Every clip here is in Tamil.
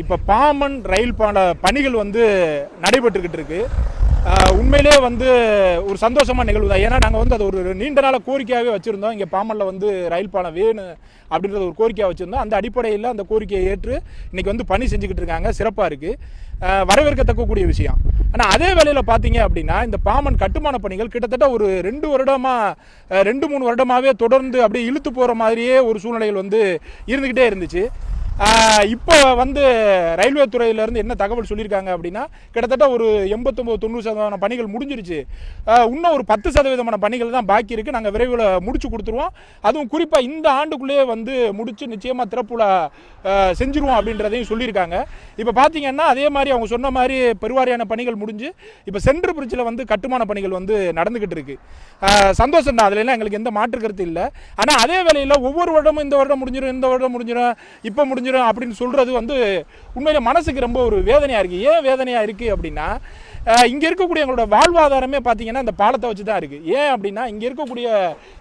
இப்போ பாமன் ரயில் பால பணிகள் வந்து நடைபெற்றுக்கிட்டு இருக்கு. உண்மையிலே வந்து ஒரு சந்தோஷமாக நிகழ்வு தான். ஏன்னா நாங்கள் வந்து அது ஒரு நீண்ட நாள கோரிக்கையாகவே வச்சுருந்தோம். இங்கே பாமனில் வந்து ரயில் பாலம் வேணும் அப்படின்றது ஒரு கோரிக்கையாக வச்சுருந்தோம். அந்த அடிப்படையில் அந்த கோரிக்கையை ஏற்று இன்னைக்கு வந்து பணி செஞ்சுக்கிட்டு இருக்காங்க. சிறப்பாக இருக்குது வரவேற்கத்தக்கக்கூடிய விஷயம். ஆனால் அதே வேலையில் பார்த்தீங்க அப்படின்னா இந்த பாமன் கட்டுமான பணிகள் கிட்டத்தட்ட ஒரு ரெண்டு வருடமாக ரெண்டு மூணு வருடமாகவே தொடர்ந்து அப்படியே இழுத்து போகிற மாதிரியே ஒரு சூழ்நிலைகள் வந்து இருந்துக்கிட்டே இருந்துச்சு. இப்போ வந்து ரயில்வே துறையிலேருந்து என்ன தகவல் சொல்லியிருக்காங்க அப்படின்னா கிட்டத்தட்ட ஒரு எண்பத்தொம்பது தொண்ணூறு சதவீதமான பணிகள் முடிஞ்சிருச்சு. இன்னும் ஒரு பத்து சதவீதமான பணிகள் தான் பாக்கி இருக்குது நாங்கள் விரைவில் முடிச்சு கொடுத்துருவோம். அதுவும் குறிப்பாக இந்த ஆண்டுக்குள்ளேயே வந்து முடிச்சு நிச்சயமாக திறப்புல செஞ்சுருவோம் செஞ்சிருவோம் அப்படின்றதையும் சொல்லியிருக்காங்க. இப்போ பார்த்தீங்கன்னா அதே மாதிரி அவங்க சொன்ன மாதிரி பெருவாரியான பணிகள் முடிஞ்சு இப்போ சென்ட்ரு பிரிட்ஜில் வந்து கட்டுமான பணிகள் வந்து நடந்துக்கிட்டு இருக்கு. சந்தோஷம் தான். அதுலலாம் எங்களுக்கு எந்த மாற்று கருத்து இல்லை. ஆனால் அதே வேலையில் ஒவ்வொரு வருடமும் இந்த வருடம் முடிஞ்சிடும் இந்த வருடம் முடிஞ்சிடும் இப்போ முடிஞ்சிடும் அப்படின்னு சொல்கிறது வந்து உண்மையில் மனசுக்கு ரொம்ப ஒரு வேதனையாக இருக்குது ஏன் வேதனையாக இருக்குது அப்படின்னா இங்கே இருக்கக்கூடிய எங்களோட வாழ்வாதாரமே பார்த்தீங்கன்னா இந்த பாலத்தை வச்சு தான் இருக்குது ஏன் அப்படின்னா இங்கே இருக்கக்கூடிய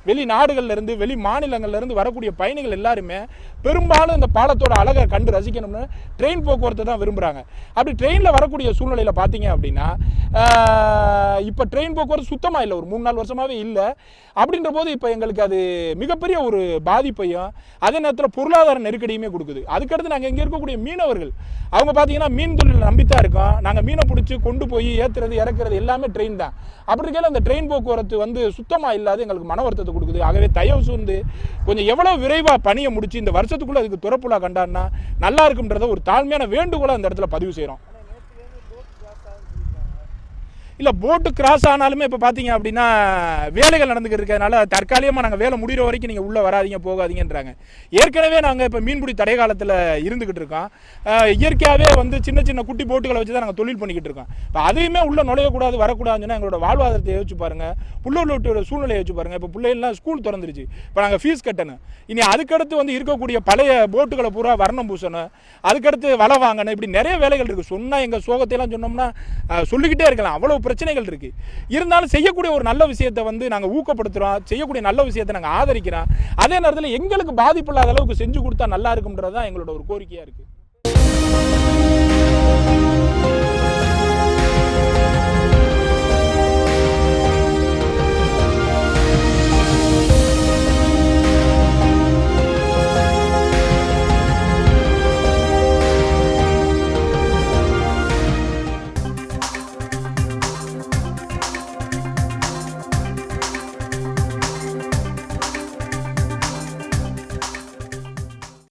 வெளி நாடுகள்லேருந்து வெளி மாநிலங்கள்லேருந்து வரக்கூடிய பயணிகள் எல்லாருமே பெரும்பாலும் இந்த பாலத்தோட அழகை கண்டு ரசிக்கணும்னு ட்ரெயின் போக்குவரத்தை தான் விரும்புகிறாங்க அப்படி ட்ரெயினில் வரக்கூடிய சூழ்நிலையில் பார்த்தீங்க அப்படின்னா இப்போ ட்ரெயின் போக்குவரத்து சுத்தமாக இல்லை. ஒரு மூணு நாலு வருஷமாகவே இல்லை. அப்படின்ற போது இப்போ எங்களுக்கு அது மிகப்பெரிய ஒரு பாதிப்பையும் அதே நேரத்தில் பொருளாதார நெருக்கடியுமே கொடுக்குது. அதுக்கடுத்து நாங்கள் இங்கே இருக்கக்கூடிய மீனவர்கள் அவங்க பார்த்தீங்கன்னா மீன் தொழில் நம்பித்தான் இருக்கோம் நாங்கள் மீனை பிடிச்சி கொண்டு போய் ஏற்றுறது இறக்குறது எல்லாமே ட்ரெயின் தான். அப்படி இருக்கையில் அந்த ட்ரெயின் போக்குவரத்து வந்து சுத்தமாக இல்லாத எங்களுக்கு மன வருத்தத்தை கொடுக்குது. ஆகவே தயவு சூழ்ந்து கொஞ்சம் எவ்வளோ விரைவாக பணியை முடிச்சு இந்த வருஷத்துக்குள்ளே அதுக்கு துறப்புலா கண்டான்னா நல்லா இருக்குன்றத ஒரு தாழ்மையான வேண்டுகோளை அந்த இடத்துல பதிவு செய்கிறோம் இல்லை போட்டு கிராஸ் ஆனாலுமே இப்போ பார்த்தீங்க அப்படின்னா வேலைகள் நடந்துக்கிட்டு இருக்கிறதுனால தற்காலிகமாக நாங்கள் வேலை முடிகிற வரைக்கும் நீங்கள் உள்ளே வராதீங்க போகாதீங்கன்றாங்க. ஏற்கனவே நாங்கள் இப்போ மீன்பிடி தடை காலத்தில் இருந்துக்கிட்டு இருக்கோம். இயற்கையாகவே வந்து சின்ன சின்ன குட்டி போட்டுகளை வச்சு தான் நாங்கள் தொழில் பண்ணிக்கிட்டு இருக்கோம். இப்போ அதையுமே உள்ளே நுழையக்கூடாது வரக்கூடாதுன்னு சொன்னா எங்களோட வாழ்வாதாரத்தை யோசிச்சு பாருங்கள் பிள்ளைகளோட சூழ்நிலையை யோசிச்சு பாருங்கள் இப்போ பிள்ளைகள்லாம் ஸ்கூல் திறந்துருச்சு. இப்போ நாங்கள் ஃபீஸ் கட்டணும். இனி அதுக்கடுத்து வந்து இருக்கக்கூடிய பழைய போட்டுகளை பூரா வர்ணம் பூசணும். அதுக்கடுத்து வலை வாங்கணும். இப்படி நிறைய வேலைகள் இருக்குது சொன்னால் எங்கள் சோகத்தையெல்லாம் சொன்னோம்னா சொல்லிக்கிட்டே இருக்கலாம். அவ்வளோ பிரச்சனைகள் இருக்குது இருந்தாலும் செய்யக்கூடிய ஒரு நல்ல விஷயத்தை வந்து நாங்கள் ஊக்கப்படுத்துகிறோம் செய்யக்கூடிய நல்ல விஷயத்தை நாங்கள் ஆதரிக்கிறோம். அதே நேரத்தில் எங்களுக்கு பாதிப்பு இல்லாத அளவுக்கு செஞ்சு கொடுத்தா நல்லா இருக்கும்ன்றது தான் எங்களோட ஒரு கோரிக்கையாக இருக்குது